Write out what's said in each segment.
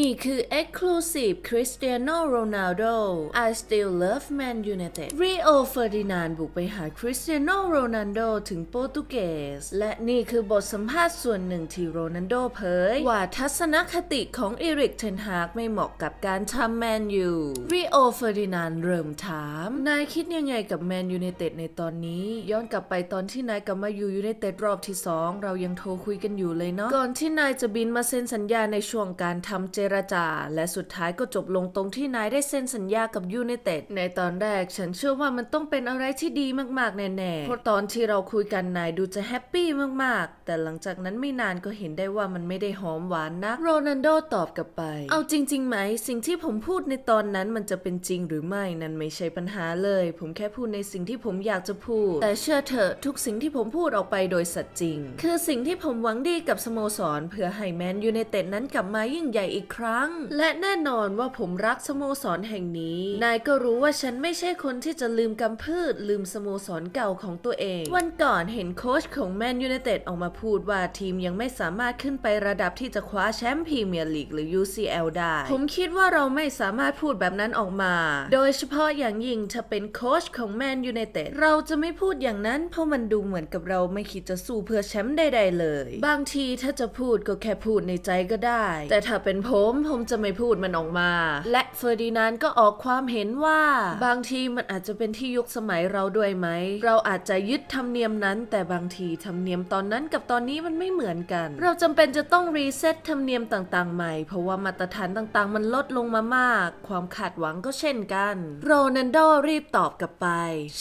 นี่คือ Exclusive Cristiano Ronaldo I still love Man United Rio Ferdinand บุกไปหา Cristiano Ronaldo ถึงโปรตุเกส และนี่คือบทสัมภาษณ์ส่วนหนึ่งที่โรนัลโดเผย ว่าทัศนคติของเอริกเทนฮากไม่เหมาะกับการทำแมนยูริโอเฟอร์ดินานเริ่มถาม นายคิดยังไงกับแมนยู i นเต็ดในตอนนี้ ย้อนกลับไปตอนที่นายกลับมาอยู่ยู i นเต็ดรอบที่ 2 เรายังโทรคุยกันอยู่เลยเนาะก่อนที่นายจะบินมาเซ็นสัญญาในช่วงการทำเจรจา และสุดท้ายก็จบลงตรงที่นายได้เซ็นสัญญากับยู i นเต็ดในตอนแรกฉันเชื่อว่ามันต้องเป็นอะไรที่ดีมากๆ แน่ๆเพราะตอนที่เราคุยกันนายดูจะแฮปปี้มากๆ แต่หลังจากนั้นไม่นานก็เห็นได้ว่ามันไม่ได้หอมหวานนะโรนัลโดตอบกลับไป เอาจริงๆไหม สิ่งที่ผมพูดในตอนนั้นมันจะเป็นจริงหรือไม่นั่นไม่ใช่ปัญหาเลย ผมแค่พูดในสิ่งที่ผมอยากจะพูด แต่เชื่อเถอะทุกสิ่งที่ผมพูดออกไปโดยสัตย์จริง คือสิ่งที่ผมหวังดีกับสโมสร เพื่อให้แมนยูไนเต็ดนั้นกลับมายิ่งใหญ่อีกครั้ง และแน่นอนว่าผมรักสโมสรแห่งนี้ นายก็รู้ว่าฉันไม่ใช่คนที่จะลืมกำพืช ลืมสโมสรเก่าของตัวเอง วันก่อนเห็นโค้ชของแมนยูไนเต็ดออกมาพูดว่าทีมยังไม่สามารถขึ้นไประดับที่จะคว้าแชมป์พรีเมียร์ลีกหรือ UCL ได้ ผมคิดว่าเราไม่สามารถพูดแบบนั้นออกมา โดยเฉพาะอย่างยิ่งถ้าเป็นโค้ชของแมนยูไนเต็ดเราจะไม่พูดอย่างนั้น เพราะมันดูเหมือนกับเราไม่คิดจะสู้เพื่อแชมป์ใดๆเลย บางทีถ้าจะพูดก็แค่พูดในใจก็ได้ แต่ถ้าเป็นผมผมผมจะไม่พูดมันออกมา และเฟอร์ดินานด์ก็ออกความเห็นว่า บางทีมันอาจจะเป็นที่ยุคสมัยเราด้วยไหม เราอาจจะยึดธรรมเนียมนั้น แต่บางทีธรรมเนียมตอนนั้นกับตอนนี้มันไม่เหมือนกัน เราจำเป็นจะต้องรีเซ็ตธรรมเนียมต่างๆใหม่ เพราะว่ามาตรฐานต่างๆ มันลดลงมามาก ความคาดหวังก็เช่นกัน โรนัลโดรีบตอบกลับไป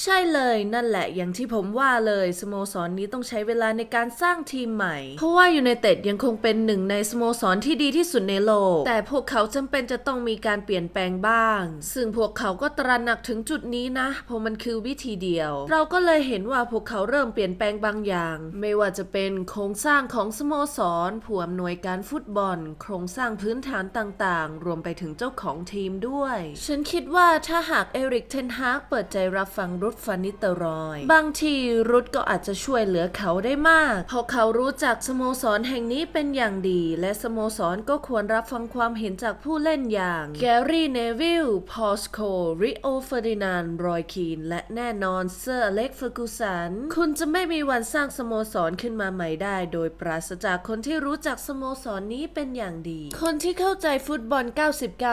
ใช่เลยนั่นแหละอย่างที่ผมว่าเลยสโมสรนนี้ต้องใช้เวลาในการสร้างทีมใหม่ เพราะว่ายูไนเต็ดยังคงเป็นหนึ่งในสโมสรที่ดีที่สุดในโลกแต่พวกเขาจำเป็นจะต้องมีการเปลี่ยนแปลงบ้าง ซึ่งพวกเขาก็ตระหนักถึงจุดนี้นะ เพราะมันคือวิธีเดียว เราก็เลยเห็นว่าพวกเขาเริ่มเปลี่ยนแปลงบางอย่าง ไม่ว่าจะเป็นโครงสร้างของสโมสรผู้อำนวยการฟุตบอล โครงสร้างพื้นฐานต่างๆ รวมไปถึงเจ้าของทีมด้วย ฉันคิดว่าถ้าหากเอริกเทนฮากเปิดใจรับฟังรุดฟานิเตอรอย บางทีรุดก็อาจจะช่วยเหลือเขาได้มาก เพราะเขารู้จักสโมสรแห่งนี้เป็นอย่างดี และสโมสรก็ควรรับฟังความเห็นจากผู้เล่นอย่าง แกรี่เนวิล พอสโค ริโอเฟอร์ดินานรอยคีน และแน่นอนเซอร์อเล็กเฟอร์กูสัน คุณจะไม่มีวันสร้างสโมสรขึ้นมาใหม่ได้ โดยปราศจากคนที่รู้จักสโมสรนี้เป็นอย่างดี คนที่เข้าใจฟุตบอล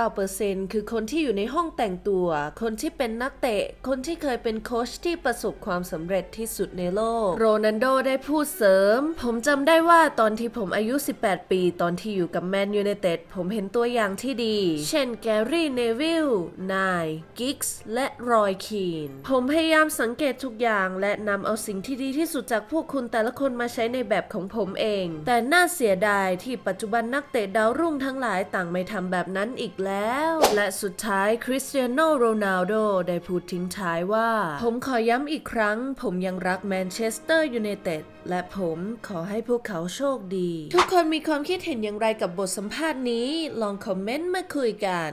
99%คือคนที่อยู่ในห้องแต่งตัว คนที่เป็นนักเตะ คนที่เคยเป็นโค้ชที่ประสบความสำเร็จที่สุดในโลก โรนัลโดได้พูดเสริม ผมจำได้ว่าตอนที่ผมอายุ 18 ปี ตอนที่อยู่กับแมนยูไนเต็ดผมเห็นตัวอย่างที่ดี เช่นแกรี่เนวิลนายกิกส์และรอยคีน ผมพยายามสังเกตทุกอย่างและนำเอาสิ่งที่ดีที่สุดจากพวกคุณแต่ละคนมาใช้ในแบบของผมเอง แต่น่าเสียดายที่ปัจจุบันนักเตะดาวรุ่งทั้งหลายต่างไม่ทำแบบนั้นอีกแล้ว และสุดท้ายคริสเตียโนโรนัลโดได้พูดทิ้งท้ายว่า ผมขอย้ำอีกครั้ง ผมยังรักแมนเชสเตอร์ยูไนเต็ดและผมขอให้พวกเขาโชคดี ทุกคนมีความคิดเห็นอย่างไรกับบทสัมภาษณ์นี้ ลองคอมเมนต์มาคุยกัน